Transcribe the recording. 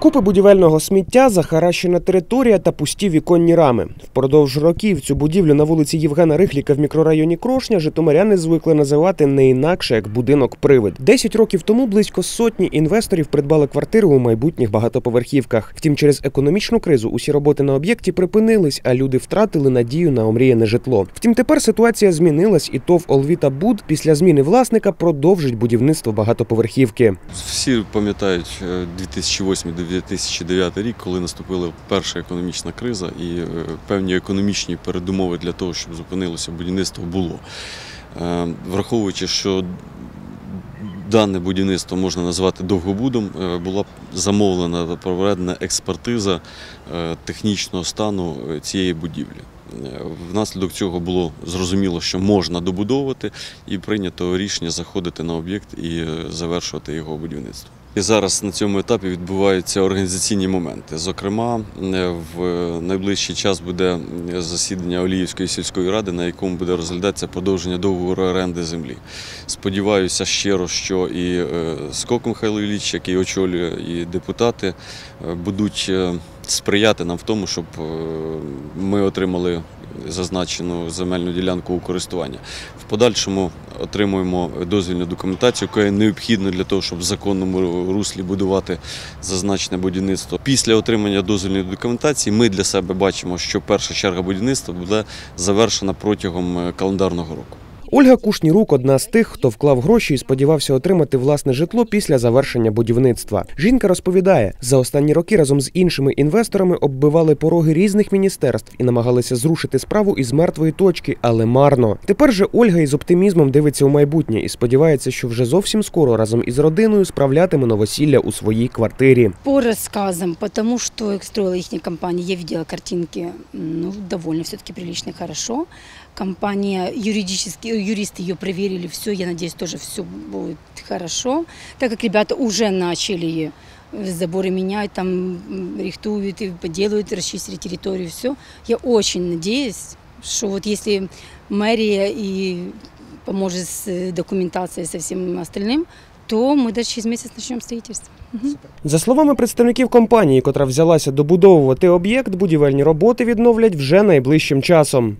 Купи будівельного сміття, захаращена територія та пусті віконні рами. Впродовж років цю будівлю на вулиці Євгена Рихліка в мікрорайоні Крошня житомиряни звикли називати не інакше як будинок привид. Десять років тому близько сотні інвесторів придбали квартири у майбутніх багатоповерхівках. Втім, через економічну кризу усі роботи на об'єкті припинились, а люди втратили надію на омріяне житло. Втім, тепер ситуація змінилась, і ТОВ Олвіта Буд після зміни власника продовжить будівництво багатоповерхівки. Всі пам'ятають е, 2008 2009 2009 рік, коли наступила перша економічна криза, і е, певні економічні передумови для того, щоб зупинилося будівництво, було е, враховуючи, що Дане будівництво можна назвати довгобудом. Е, була замовлена та проведена експертиза технічного стану цієї будівлі. Внаслідок цього було зрозуміло, що можна добудовувати, і прийнято рішення заходити на об'єкт і завершувати його будівництво. І зараз на цьому етапі відбуваються організаційні моменти. Зокрема, е, в найближчий час буде засідання Оліївської сільської ради, на якому буде розглядатися продовження договору оренди землі. Сподіваюся щиро, що і е, Скок Михайло Ілліч, який очолює, і депутати е, будуть е, сприяти нам в тому, щоб е, ми отримали зазначену земельну ділянку у користування. В подальшому отримуємо дозвільну документацію, яка необхідна для того, щоб в законному руслі будувати зазначене будівництво. Після отримання дозвільної документації ми для себе бачимо, що перша черга будівництва буде завершена протягом е, календарного року. Ольга Кушнірук одна з тих, хто вклав гроші і сподівався отримати власне житло після завершення будівництва. Жінка розповідає, за останні роки разом з іншими інвесторами оббивали пороги різних міністерств і намагалися зрушити справу із мертвої точки, але марно. Тепер же Ольга із оптимізмом дивиться у майбутнє і сподівається, що вже зовсім скоро разом із родиною справлятиме новосілля у своїй квартирі. По рассказам, потому что их строила их компания, я видела картинки, ну, довольно все-таки прилично, хорошо. Компания, юридически, юристы ее проверили, все, я надеюсь, тоже все будет хорошо, так как ребята уже начали заборы менять, там м, рихтуют, и поделают, расчистили территорию, все. Я очень надеюсь, что вот если мэрия и поможет с э, документацией, со всем остальным, то мы даже через месяц начнем строительство. Мгм. За словами представників компанії, котра взялася добудовувати об'єкт, будівельні роботи відновлять вже найближчим часом.